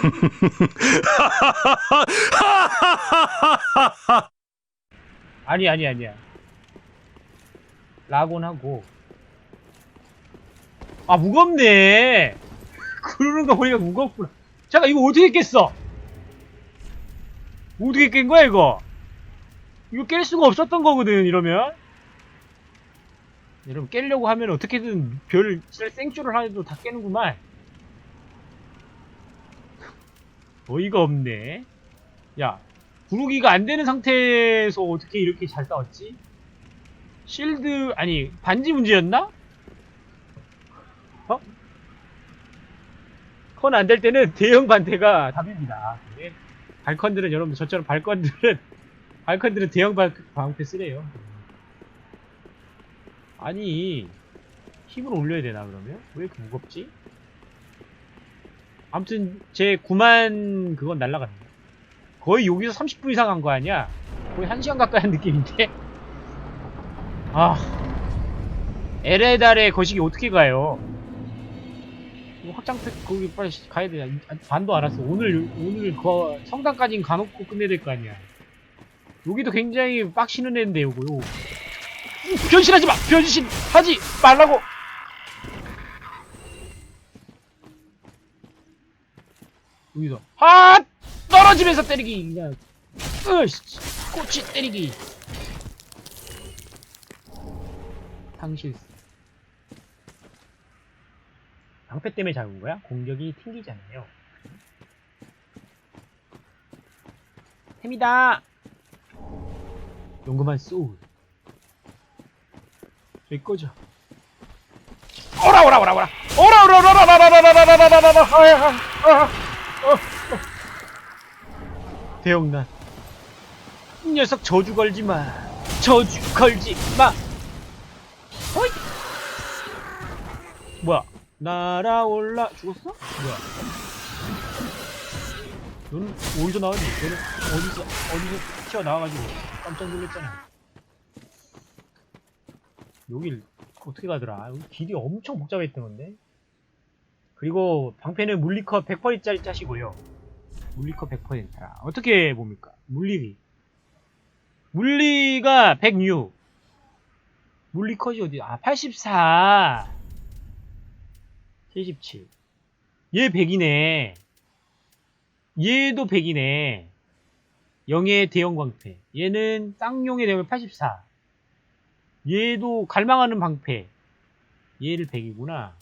아니 아니 아니야. 라곤 하고. 아 무겁네. 그러는 거 보니까 무겁구나. 잠깐 이거 어떻게 깼어? 어떻게 깬 거야 이거? 이거 깰 수가 없었던 거거든 이러면. 여러분 깨려고 하면 어떻게든 별 생줄을 하도 다 깨는구만. 어이가 없네. 야, 구르기가 안 되는 상태에서 어떻게 이렇게 잘 싸웠지? 실드, 아니, 반지 문제였나? 어? 컨 안 될 때는 대형 반태가 답입니다. 네. 발컨들은 여러분 저처럼 발컨들은 발컨들은 대형 발, 방패 쓰래요. 아니 힘을 올려야 되나 그러면? 왜 이렇게 무겁지? 아무튼 제 9만 그건 날라갔네. 거의 여기서 30분 이상 한 거 아니야? 거의 1시간 가까이 한 느낌인데? 아 달에 거시기 어떻게 가요? 확장팩 거기 빨리 가야 돼. 아, 반도 안 왔어. 오늘 오늘 그 성당까진 가놓고 끝내야 될 거 아니야. 여기도 굉장히 빡치는 애인데 요거 요. 변신하지 마! 변신하지 말라고! 여기서 아 떨어지면서 때리기 그냥 으씨 꼬치 때리기 상실수 방패 때문에 잡은 거야? 공격이 튕기잖아요 템이다 용감한 소울 저기 꺼져 오라 오라 오라 오라 오라 오라 오라 오라 오라 오라 오라 오라 오라 오라 오라 오라 대형난 이 녀석 저주 걸지 마. 저주 걸지 마. 호이 뭐야? 날아올라. 죽었어? 뭐야? 너는 어디서 나왔니? 너는 어디서 어디서 튀어나와가지고 깜짝 놀랐잖아. 여길 어떻게 가더라? 여기 길이 엄청 복잡했던 건데 그리고 방패는 물리컷 100%짜리 짜시고요. 물리컷 100%라 어떻게 봅니까? 물리리 물리가 106 물리컷이 어디? 아 84 77 얘 100이네. 얘도 100이네. 영의 대형 광패. 얘는 쌍용의 대형 84 얘도 갈망하는 방패. 얘를 100이구나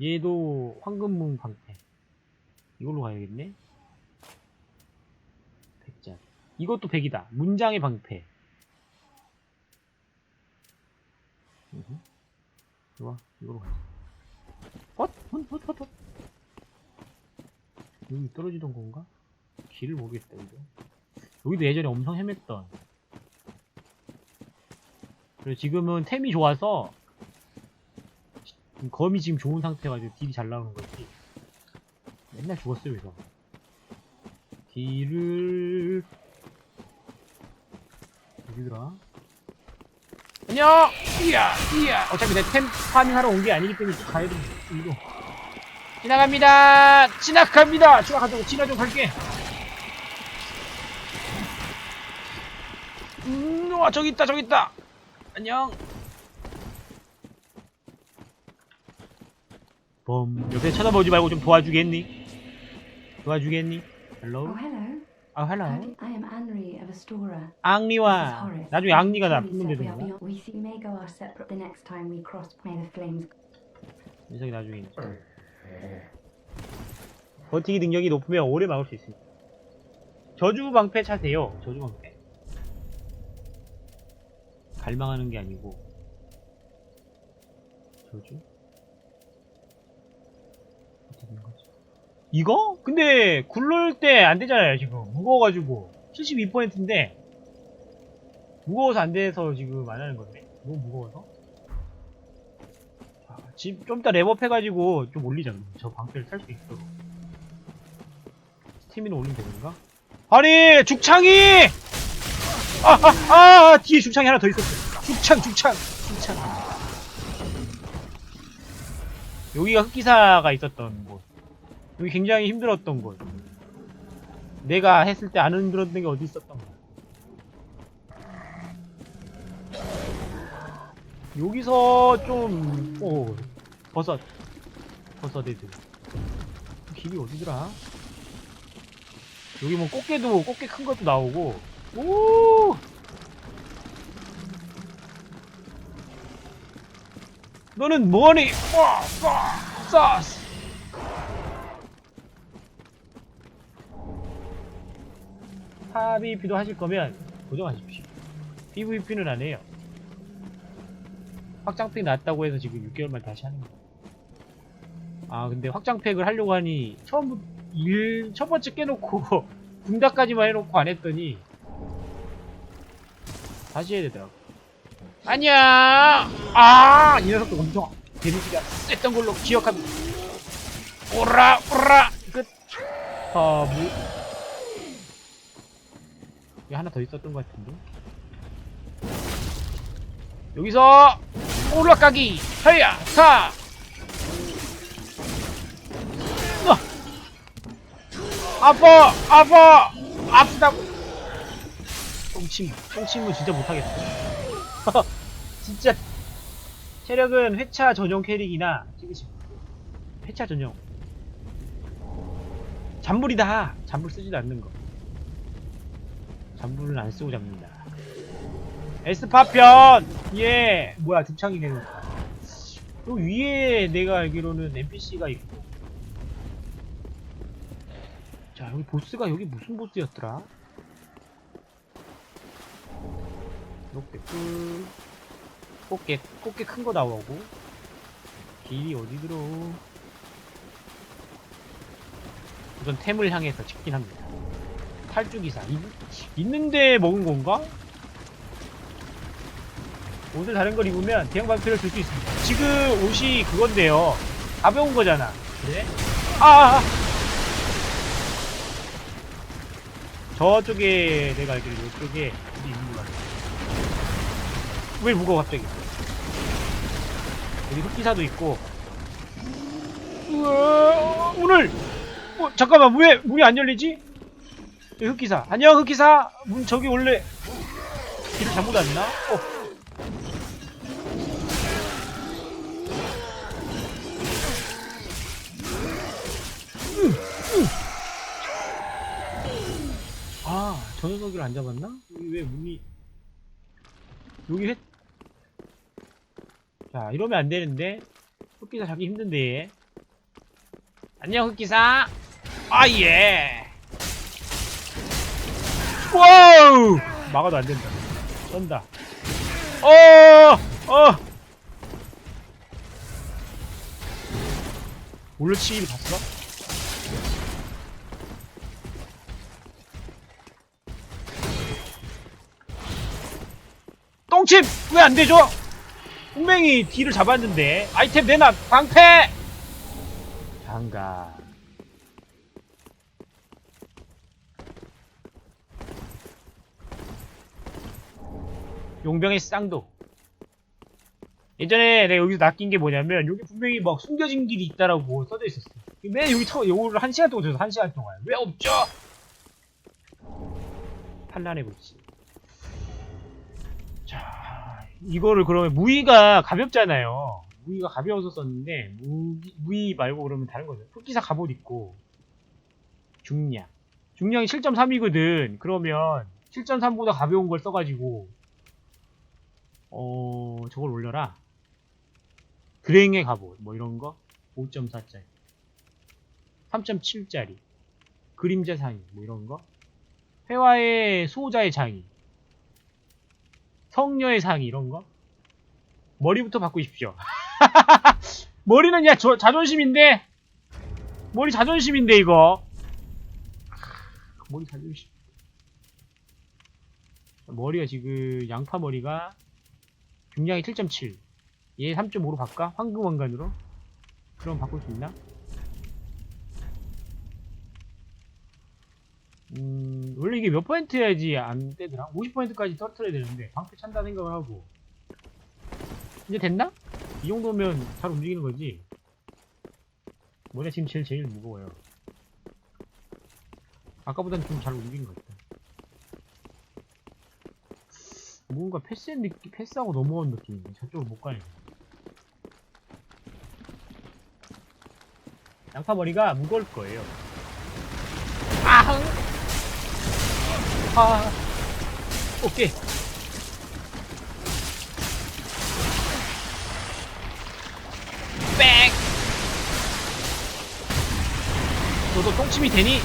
얘도 황금문 방패 이걸로 가야겠네 100장 이것도 100이다 문장의 방패. 좋아 이걸로 가자 헛! 헛! 헛! 헛! 헛! 여기 떨어지던 건가? 길을 모르겠다 이거 여기도 예전에 엄청 헤맸던 그리고 지금은 템이 좋아서 검이 지금 좋은 상태가지고 딜이 잘 나오는 거지. 맨날 죽었어요 그래서 딜을. 어디더라 안녕! 이야 이야. 어차피 내템 파밍하러 온 게 아니기 때문에 또 가야 돼 이거. 지나갑니다. 지나갑니다! 지나가자고 지나 좀 갈게. 음, 와 저기 있다 저기 있다. 안녕 범 옆에 쳐다보지 말고 좀 도와주겠니? 도와주겠니? 헬로? Oh, hello. 아 헬로 I am Anri of Astora. 앙리와. 나중에 앙리가 나 Truly 품면 said we may go our separate the next time we cross. May the flames 녀석이 나중에 버티기 능력이 높으면 오래 막을 수 있습니다 저주 방패 차세요 저주 방패 갈망하는 게 아니고 저주 어떻게 된 거지? 이거? 근데 굴릴 때안 되잖아요 지금. 무거워가지고. 72%인데 무거워서 안 돼서 지금 안 하는 건데? 너무 무거워서? 아, 지금 좀 이따 랩업 해가지고 좀 올리자. 저 방패를 탈 수 있도록. 스태미나 올리면 되는가? 아니 죽창이! 아아아 아, 아, 뒤에 죽창이 하나 더 있었어. 죽창 죽창 죽창. 여기가 흑기사가 있었던 곳 여기 굉장히 힘들었던 곳. 내가 했을 때 안 힘들었던 게 어디 있었던 거야. 여기서 좀, 오, 버섯. 버섯 애들. 길이 어디더라? 여기 뭐 꽃게도, 꽃게 큰 것도 나오고, 오! 너는 뭐니? 와, 와, 싸스! PVP도 하실 거면 고정하십시오. PVP는 안 해요. 확장팩 났다고 해서 지금 6개월만 다시 하는 거예요. 아, 근데 확장팩을 하려고 하니 처음부터 일, 첫 번째 깨놓고 분다까지만 해놓고 안 했더니 다시 해야 되더라고. 아니야! 아! 이 녀석도 엄청 데미지가 셌던 걸로 기억합니다. 오라! 오라! 끝! 아, 뭐. 여기 하나 더 있었던 것 같은데? 여기서 올라가기! 하야! 타! 어! 아파! 아파! 아프다고! 똥침, 똥침은 진짜 못하겠어. 진짜 체력은 회차 전용 캐릭이나 찍으시 회차 전용 잔불이다 잔불 쓰지도 않는 거 잔불은 안 쓰고 잡는다. 에스파편! 예! 뭐야 두창이 되는 요 위에 내가 알기로는 NPC가 있고. 자 여기 보스가 여기 무슨 보스였더라? 이렇게 끝. 꽃게 꽃게 큰 거 나오고. 길이 어디 들어? 우선 템을 향해서 찍긴 합니다 있, 있는데 먹은 건가? 옷을 다른 걸 입으면 대형 방패를 들수 있습니다 지금 옷이 그건데요 가벼운 거잖아 그래? 아, 아, 아! 저쪽에 내가 알기로 이쪽에 어디 있는 것 같아 왜 무거워 갑자기 여기 흑기사도 있고 우와, 오늘 어, 잠깐만 왜 문이 안 열리지? 흑기사 안녕 흑기사 문 저기 원래 길을 잘못 왔나? 어. 음, 음. 아, 저 녀석을 안 잡았나? 여기 왜 문이 여기 회... 자, 이러면 안 되는데. 흑기사 잡기 힘든데. 안녕, 흑기사. 아, 예. 와우! 막아도 안 된다. 쏜다. 어! 어! 올려치기를 봤어? 똥침! 왜안 되죠? 분명히 뒤를 잡았는데 아이템 내놔 방패! 장가 용병의 쌍도 예전에 내가 여기서 낚인 게 뭐냐면 여기 분명히 막 숨겨진 길이 있다라고 써져 있었어 맨 여기 터 요거를 한 시간 동안 줘서 한 시간 동안 왜 없죠? 판단해보지 자, 이거를 그러면 무기가 가볍잖아요. 무기가 가벼워서 썼는데 무기, 무기 말고 그러면 다른 거죠. 흑기사 갑옷 있고 중량. 중량이 7.3이거든. 그러면 7.3보다 가벼운 걸 써가지고 어 저걸 올려라. 그랭의 갑옷 뭐 이런 거? 5.4짜리. 3.7짜리. 그림자 상의 뭐 이런 거? 회화의 수호자의 장이 성녀의 상이 이런 거? 머리부터 바꾸십시오. 머리는 야 저, 자존심인데? 머리 자존심인데 이거? 머리 자존심. 머리가 지금 양파 머리가 중량이 7.7 얘 3.5로 바꿔? 황금 왕관으로? 그럼 바꿀 수 있나? 음, 원래 이게 몇 퍼센트 해야지 안 되더라? 50%까지 떨어뜨려야 되는데, 방패 찬다 생각을 하고. 이제 됐나? 이 정도면 잘 움직이는 거지? 뭐냐, 지금 제일, 제일 무거워요. 아까보단 좀잘 옮긴 것 같다. 뭔가 패스한 느낌, 패스하고 넘어온 느낌인데 저쪽으로 못 가네. 양파 머리가 무거울 거예요. 아흥! 아, 오케이. 백! 너도 똥침이 되니?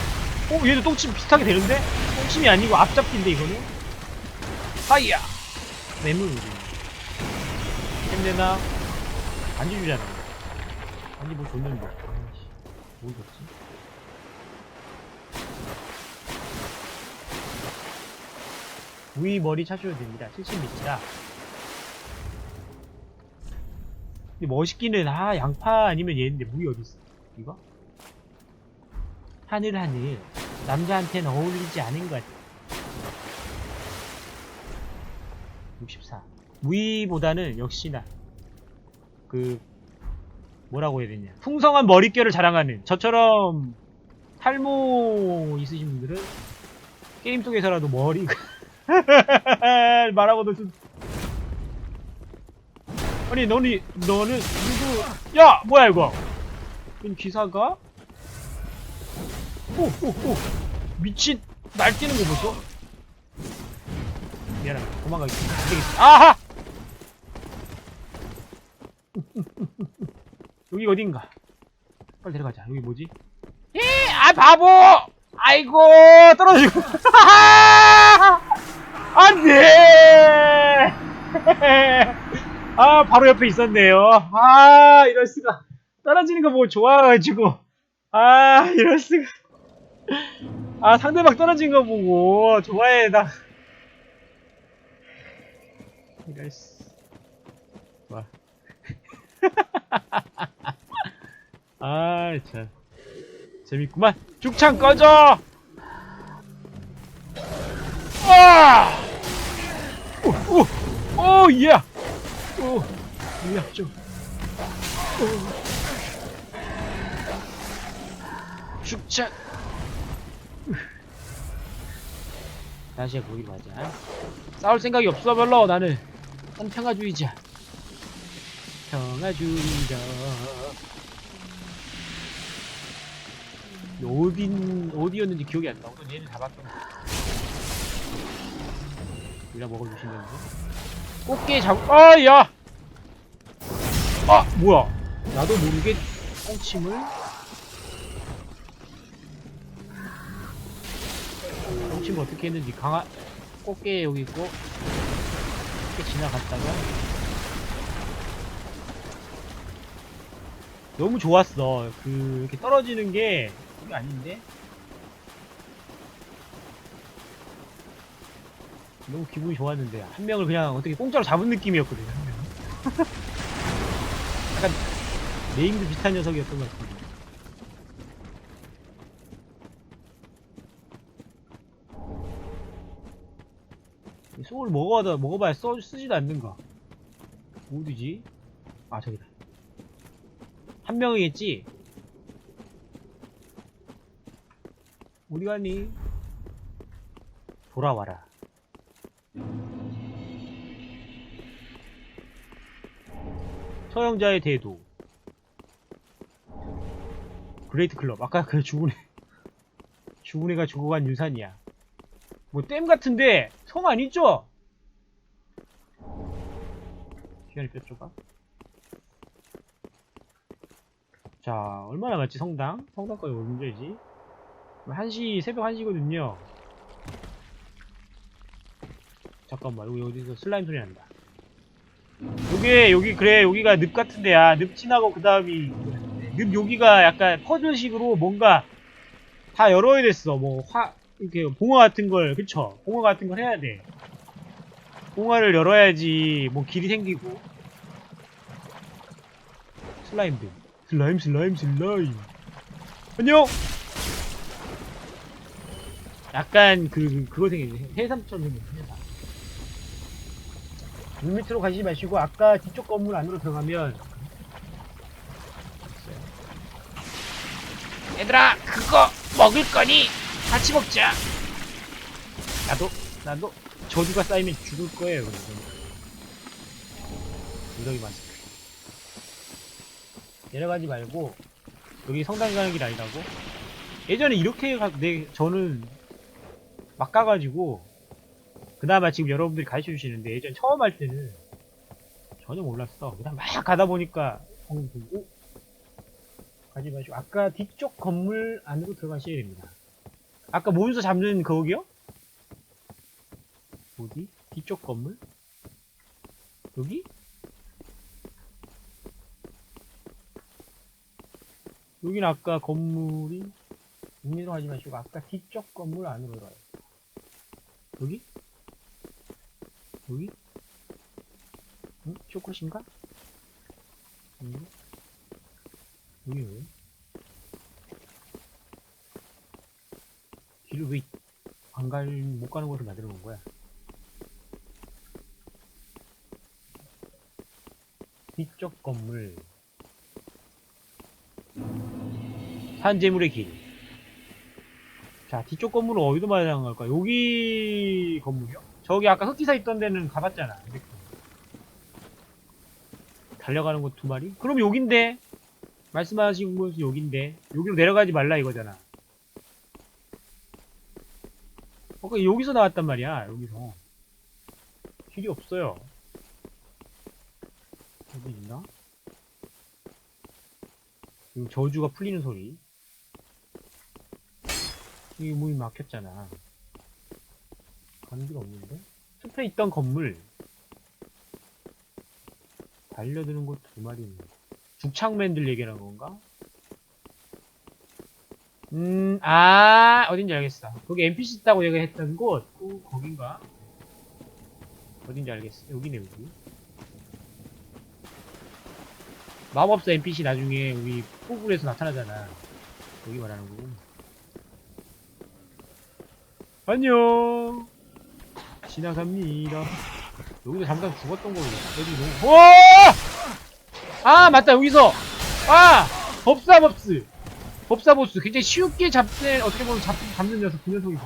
어, 얘도 똥침 비슷하게 되는데? 똥침이 아니고 앞잡기인데, 이거는? 하이야! 매물. 힘내나? 반지 주잖아. 반지 뭐 줬는데. 아이씨, 뭘 줬지? 위 머리 차셔도 됩니다. 70m다. 근데 멋있기는, 아, 양파 아니면 얘인데, 무이 어딨어? 이거? 하늘 하늘. 남자한테는 어울리지 않은 것 같아. 64. 무이보다는 역시나, 그, 뭐라고 해야 되냐. 풍성한 머릿결을 자랑하는, 저처럼 탈모 있으신 분들은, 게임 속에서라도 머리가, 말하고도 좀, 아니, 너니, 너는, 누구, 야! 뭐야, 이거? 이 기사가? 오, 오, 오! 미친, 날뛰는 거 보소? 미안합니다. 도망가겠습니다. 안 되겠어. 아하! 여기 어딘가? 빨리 데려가자. 여기 뭐지? 예! 아, 바보! 아이고, 떨어지고. 안 돼! 아, 바로 옆에 있었네요. 아, 이럴 수가. 떨어지는 거 보고 좋아가지고. 아, 이럴 수가. 아, 상대방 떨어진 거 보고 좋아해, 나. 이럴 수. 와. 아, 참. 재밌구만. 죽창 꺼져! 아! 오, 오, 오, 예! 오, 예, 좀. 오. 죽창. 다시 거기로 가자. 싸울 생각이 없어, 별로, 나는. 난 평화주의자. 평화주의자. 어딘, 어디였는지 기억이 안 나. 우선 얘는 잡았던 거. 이라 먹어주시면서. 꽃게 잡, 아, 야! 아, 뭐야. 나도 모르게 꽁침을. 꽁침을 어떻게 했는지 강아, 꽃게 여기 있고. 꽃게 지나갔다가. 너무 좋았어. 그, 이렇게 떨어지는 게, 이게 아닌데? 너무 기분이 좋았는데, 한 명을 그냥 어떻게 공짜로 잡은 느낌이었거든요, 한 명. 약간, 네임도 비슷한 녀석이었던 것 같은데. 이 소울 먹어봐도, 먹어봐야 써, 쓰지도 않는가. 어디지? 아, 저기다. 한 명이겠지? 어디 갔니? 돌아와라. 처형자의 대도. 그레이트 클럽. 아까 그 죽은 애. 죽은 애가 죽어간 유산이야. 뭐 댐 같은데 성 아니죠? 몇 조각? 자, 얼마 남았지, 성당? 성당까지 언제지? 1시, 새벽 1시거든요. 잠깐만, 여기 어디서 슬라임 소리 난다. 요게, 여기, 그래, 여기가 늪 같은데야. 늪 지나고, 그 다음이, 늪 여기가 약간 퍼즐식으로 뭔가 다 열어야 됐어. 뭐, 화, 이렇게, 봉화 같은 걸, 그쵸? 봉화 같은 걸 해야 돼. 봉화를 열어야지, 뭐, 길이 생기고. 슬라임들. 슬라임 슬라임 슬라임 안녕 약간 그, 그 그거 생기네 해삼처럼 생긴 해삼 물 밑으로 가시지 마시고 아까 뒤쪽 건물 안으로 들어가면. 얘들아 그거 먹을 거니 같이 먹자. 나도 나도 저주가 쌓이면 죽을 거예요. 그래서. 무더기 마스크. 내려가지 말고 여기 성당 가는 길 아니라고? 예전에 이렇게 가, 내 저는 막 가가지고 그나마 지금 여러분들이 가르쳐 주시는데 예전 처음 할 때는 전혀 몰랐어. 그냥 막 가다 보니까 어, 보고 가지 마시고 아까 뒤쪽 건물 안으로 들어가셔야 됩니다. 아까 몬스터 잡는 거기요? 어디? 뒤쪽 건물? 여기? 여기는 아까 건물이 여기로 하지 마시고 아까 뒤쪽 건물 안으로 들어가요. 여기? 여기? 응? 쇼컷인가? 여기? 여기 왜? 길을 왜 안 갈, 못 가는 곳을 만들어 놓은 거야? 뒤쪽 건물. 산재물의 길. 자, 뒤쪽 건물은 어디로 마련한 걸까? 여기 건물이요? 저기 아까 흑기사 있던 데는 가봤잖아. 달려가는 곳 두 마리? 그럼 여긴데? 말씀하신 곳은 여긴데? 여기로 내려가지 말라 이거잖아. 어, 그 여기서 나왔단 말이야, 여기서. 길이 없어요. 어디 있나? 지금 저주가 풀리는 소리. 여기 문이 막혔잖아. 가는 길 없는데? 숲에 있던 건물. 달려드는 곳 두 마리 있네. 죽창맨들 얘기하는 건가? 음, 아, 어딘지 알겠어. 거기 NPC 있다고 얘기했던 곳, 그, 거긴가? 어딘지 알겠어. 여기네, 여기. 마법사 NPC 나중에 우리 포굴에서 나타나잖아. 여기 말하는 거고. 안녕! 지나갑니다. 여기도 잠깐 죽었던 걸로. 여기 너무, 와! 아, 맞다, 여기서! 아! 법사 법스! 법사 보스. 굉장히 쉽게 잡는, 어떻게 보면 잡, 잡는 녀석, 그 녀석이다.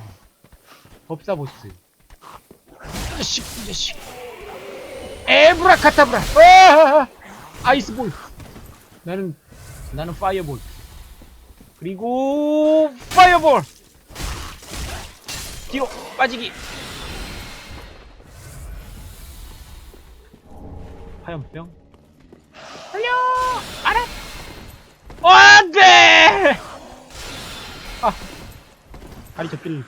법사 보스. 이 자식, 이 자식. 에브라카타브라! 아! 아이스볼! 나는, 나는 파이어볼. 그리고, 파이어볼! 뒤로 빠지기! 화염병? 살려! 알아! 어, 안 돼! 아. 다리 접기를.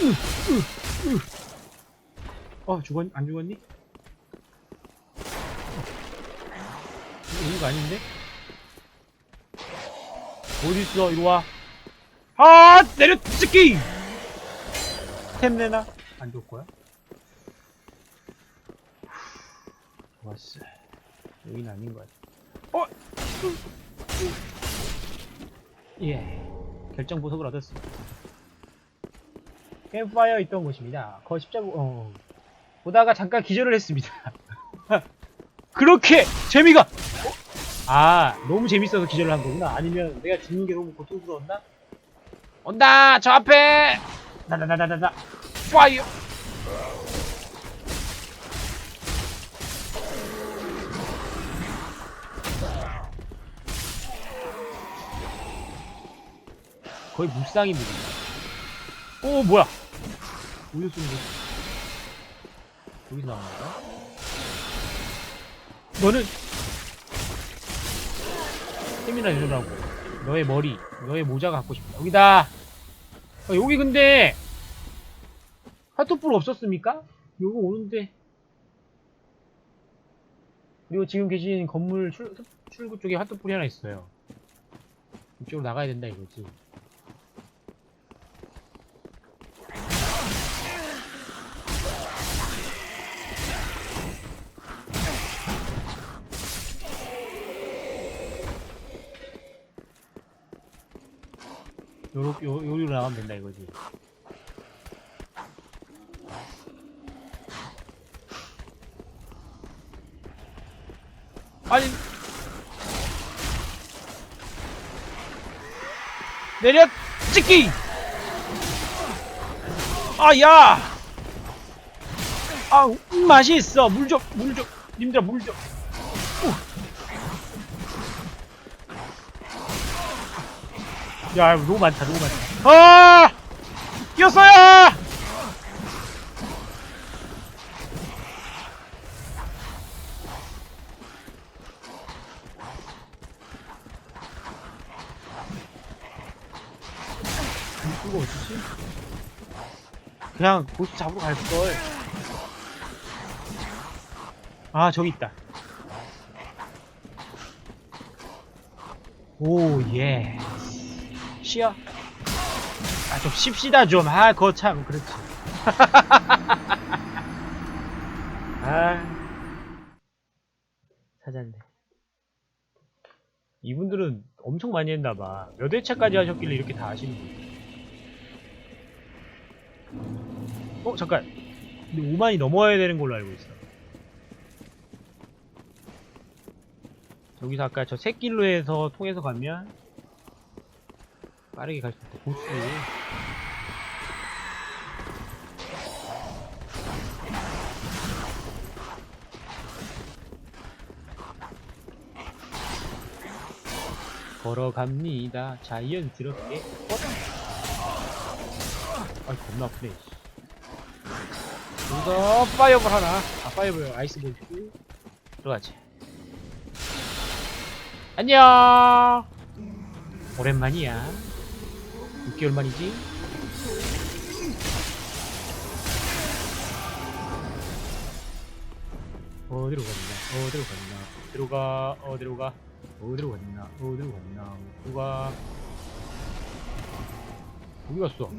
으, 으, 으. 어, 죽었니? 안 죽었니? 이거 아닌데? 어딨어? 이리 와. 아! 내려, 찍기! 템 내놔. 안 줄 거야? 좋았어. 여기는 아닌 것 같아. 어! 예. 결정 보석을 얻었습니다. 캠파이어 있던 곳입니다. 거 십자구, 어. 보다가 잠깐 기절을 했습니다. 그렇게 재미가! 어? 아, 너무 재밌어서 기절을 한 거구나. 아니면 내가 죽는 게 너무 고통스러웠나? 온다! 저 앞에! 나나나나나나! 파이어! 거의 물이야. 오, 뭐야! 우유 쏘는 거. 여기서 나오는 거야? 너는 세미나 이러라고. 너의 머리, 너의 모자가 갖고 싶다. 여기다! 아, 여기 근데 핫도풀 없었습니까? 요거 오는데 그리고 지금 계신 건물 출, 출구 쪽에 핫도풀이 하나 있어요 이쪽으로 나가야 된다 이거지 요렇게 요, 요리로 나가면 된다 이거지. 아니. 내려 찍기! 아야! 아 음, 맛이 있어. 물줘물줘 님들아 물줘 야 너무 많다 너무 많다 아 뛰었어요 이거 어디지? 그냥 보스 잡으러 갈걸. 아, 저기 있다. 오, 예. 쉬어. 아, 좀 쉽시다, 좀. 아, 그거 참, 그렇지. 아. 찾았네. 이분들은 엄청 많이 했나봐. 몇 회차까지 하셨길래 이렇게 다 아시는 거지. 어 잠깐 근데 5만이 넘어야 되는 걸로 알고 있어 여기서 아까 저 새길로에서 통해서 가면 빠르게 갈 수 있다 보스 걸어갑니다. 자이언스럽게. 아 겁나 아프네 씨. 여기서 파이어볼 하나. 아 파이어볼 아이스볼 있고 들어가지. 안녕! 오랜만이야 6개월 만이지 어디로 갔나 어디로 갔나 어디로 가 어디로 가 어디로 갔나 어디로 갔나 어디로 가 어디 갔어